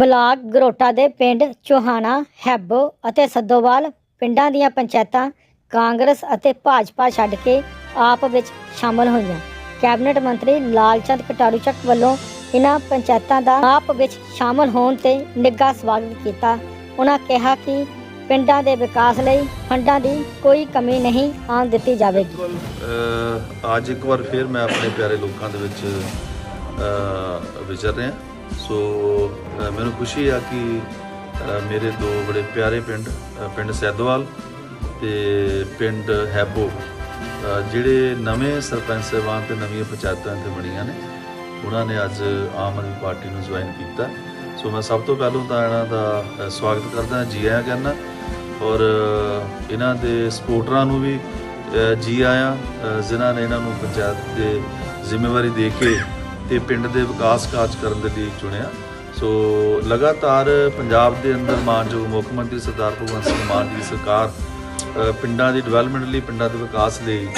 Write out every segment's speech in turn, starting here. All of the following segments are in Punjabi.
ਬਲਾਕ ਗਰੋਟਾ ਦੇ ਪਿੰਡ ਚੋਹਾਣਾ, ਹੈਬੋ ਅਤੇ ਸੱਦੋਵਾਲ ਪਿੰਡਾਂ ਦੀਆਂ ਪੰਚਾਇਤਾਂ ਕਾਂਗਰਸ ਅਤੇ ਭਾਜਪਾ ਛੱਡ ਕੇ ਆਪ ਵਿੱਚ ਸ਼ਾਮਲ ਹੋਈਆਂ। ਕੈਬਨਿਟ ਮੰਤਰੀ ਲਾਲਚੰਦ ਕਟਾਰੂ ਵੱਲੋਂ ਇਹਨਾਂ ਪੰਚਾਇਤਾਂ ਦਾ ਆਪ ਵਿੱਚ ਸ਼ਾਮਲ ਹੋਣ ਤੇ ਨਿੱਘਾ ਸਵਾਗਤ ਕੀਤਾ। ਉਹਨਾਂ ਕਿਹਾ ਕਿ ਪਿੰਡਾਂ ਦੇ ਵਿਕਾਸ ਲਈ ਫੰਡਾਂ ਦੀ ਕੋਈ ਕਮੀ ਨਹੀਂ ਆਉਣ ਦਿੱਤੀ ਜਾਵੇਗੀ। ਅੱਜ ਇੱਕ ਵਾਰ ਫਿਰ ਮੈਂ ਆਪਣੇ ਪਿਆਰੇ ਲੋਕਾਂ ਦੇ ਵਿੱਚ ਵਿਚਰ ਰਿਹਾ। ਸੋ ਮੈਨੂੰ ਖੁਸ਼ੀ ਆ ਕਿ ਮੇਰੇ ਦੋ ਬੜੇ ਪਿਆਰੇ ਪਿੰਡ ਪਿੰਡ ਸੈਦਵਾਲ ਤੇ ਪਿੰਡ ਹੈਬੋ ਜਿਹੜੇ ਨਵੇਂ ਸਰਪੰਚ ਸਾਹਿਬਾਨ ਤੇ ਨਵੀਆਂ ਪੰਚਾਇਤਾਂ ਤੇ ਬਣੀਆਂ ਨੇ, ਉਹਨਾਂ ਨੇ ਅੱਜ ਆਮ ਆਦਮੀ ਪਾਰਟੀ ਨੂੰ ਜੁਆਇਨ ਕੀਤਾ। ਸੋ ਮੈਂ ਸਭ ਤੋਂ ਪਹਿਲਾਂ ਤਾਂ ਇਹਨਾਂ ਦਾ ਸਵਾਗਤ ਕਰਦਾ ਜੀ ਆਇਆਂ ਕਹਿੰਦਾ ਔਰ ਇਹਨਾਂ ਦੇ ਸਪੋਰਟਰਾਂ ਨੂੰ ਵੀ ਜੀ ਆਇਆਂ ਜਿਨ੍ਹਾਂ ਨੇ ਇਹਨਾਂ ਨੂੰ ਪੰਚਾਇਤ ਦੇ ਜ਼ਿੰਮੇਵਾਰੀ ਦੇ ਕੇ ਤੇ ਪਿੰਡ ਦੇ ਵਿਕਾਸ ਕਾਰਜ ਕਰਨ ਦੇ ਲਈ ਚੁਣਿਆ। ਸੋ ਲਗਾਤਾਰ ਪੰਜਾਬ ਦੇ ਅੰਦਰ ਮਾਨਯੋਗ ਮੁੱਖ ਮੰਤਰੀ ਸਰਦਾਰ ਭਗਵੰਤ ਸਿੰਘ ਮਾਨ ਦੀ ਸਰਕਾਰ ਪਿੰਡਾਂ ਦੀ ਡਿਵੈਲਪਮੈਂਟ ਲਈ, ਪਿੰਡਾਂ ਦੇ ਵਿਕਾਸ ਲਈ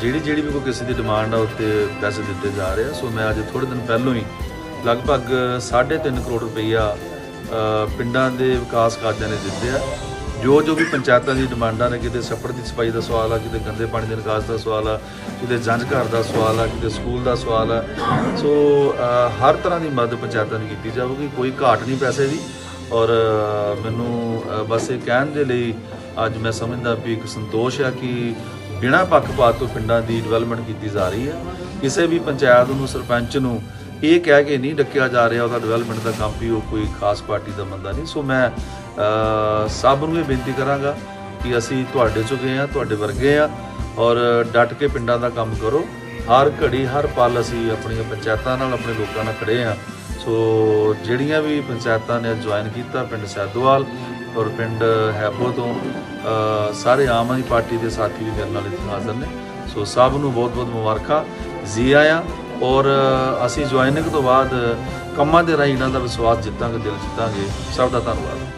ਜਿਹੜੀ ਜਿਹੜੀ ਵੀ ਕੋਈ ਕਿਸੇ ਦੀ ਡਿਮਾਂਡ ਆ ਉੱਤੇ ਪੈਸੇ ਦਿੱਤੇ ਜਾ ਰਹੇ ਆ। ਸੋ ਮੈਂ ਅੱਜ ਥੋੜੇ ਦਿਨ ਪਹਿਲਾਂ ਹੀ ਲਗਭਗ 3.5 ਕਰੋੜ ਰੁਪਈਆ ਪਿੰਡਾਂ ਦੇ ਵਿਕਾਸ ਕਾਰਜਾਂ ਨੇ ਦਿੱਤੇ ਆ। ਜੋ ਜੋ ਵੀ ਪੰਚਾਇਤਾਂ ਦੀ ਡਿਮਾਂਡਾਂ ਨੇ, ਕਿਤੇ ਛੱਪੜ ਦੀ ਸਫ਼ਾਈ ਦਾ ਸਵਾਲ ਆ, ਕਿਤੇ ਗੰਦੇ ਪਾਣੀ ਦੇ ਨਿਕਾਸ ਦਾ ਸਵਾਲ ਆ, ਕਿਤੇ ਜੰਝ ਘਰ ਦਾ ਸਵਾਲ ਆ, ਕਿਤੇ ਸਕੂਲ ਦਾ ਸਵਾਲ ਆ। ਸੋ ਹਰ ਤਰ੍ਹਾਂ ਦੀ ਮਦਦ ਪੰਚਾਇਤਾਂ ਦੀ ਕੀਤੀ ਜਾਵੇਗੀ ਕੋਈ ਘਾਟ ਨਹੀਂ ਪੈਸੇ ਦੀ। ਔਰ ਮੈਨੂੰ ਬਸ ਇਹ ਕਹਿਣ ਦੇ ਲਈ ਅੱਜ ਮੈਂ ਸਮਝਦਾ ਵੀ ਇੱਕ ਸੰਤੋਸ਼ ਆ ਕਿ ਬਿਨਾਂ ਪੱਖਪਾਤ ਤੋਂ ਪਿੰਡਾਂ ਦੀ ਡਿਵੈਲਪਮੈਂਟ ਕੀਤੀ ਜਾ ਰਹੀ ਹੈ। ਕਿਸੇ ਵੀ ਪੰਚਾਇਤ ਨੂੰ, ਸਰਪੰਚ ਨੂੰ ਇਹ ਕਹਿ ਕੇ ਨਹੀਂ ਡੱਕਿਆ ਜਾ ਰਿਹਾ ਉਹਦਾ ਡਿਵੈਲਪਮੈਂਟ ਦਾ ਕੰਮ ਵੀ ਉਹ ਕੋਈ ਖਾਸ ਪਾਰਟੀ ਦਾ ਬੰਦਾ ਨਹੀਂ। ਸੋ ਮੈਂ ਸਭ ਨੂੰ ਇਹ ਬੇਨਤੀ ਕਰਾਂਗਾ ਕਿ ਅਸੀਂ ਤੁਹਾਡੇ ਚੋਂ ਗਏ ਆ ਤੁਹਾਡੇ ਵਰਗੇ ਆ ਔਰ ਡਟ ਕੇ ਪਿੰਡਾਂ ਦਾ ਕੰਮ ਕਰੋ। ਹਰ ਘੜੀ, ਹਰ ਪਲ ਅਸੀਂ ਆਪਣੀਆਂ ਪੰਚਾਇਤਾਂ ਨਾਲ, ਆਪਣੇ ਲੋਕਾਂ ਨਾਲ ਖੜੇ ਆ ਸੋ ਜਿਹੜੀਆਂ ਵੀ ਪੰਚਾਇਤਾਂ ਨੇ ਜੁਆਇਨ ਕੀਤਾ, ਪਿੰਡ ਸੈਦੋਵਾਲ ਔਰ ਪਿੰਡ ਹੈਬੋ ਤੋਂ ਸਾਰੇ ਆਮ ਆਦਮੀ ਪਾਰਟੀ ਦੇ ਸਾਥੀ ਵੀ ਮੇਰੇ ਨਾਲ ਇੱਥੇ ਹਾਜ਼ਰ ਨੇ। ਸੋ ਸਭ ਨੂੰ ਬਹੁਤ ਬਹੁਤ ਮੁਬਾਰਕਾਂ। ਜੀ ਆਇਆਂ। ਔਰ ਅਸੀਂ ਜੁਆਇਨਿੰਗ ਤੋਂ ਬਾਅਦ ਕੰਮਾਂ ਦੇ ਰਾਹੀਂ ਇਹਨਾਂ ਦਾ ਵਿਸ਼ਵਾਸ ਜਿੱਤਾਂਗੇ, ਦਿਲ ਜਿੱਤਾਂਗੇ। ਸਭ ਦਾ ਧੰਨਵਾਦ।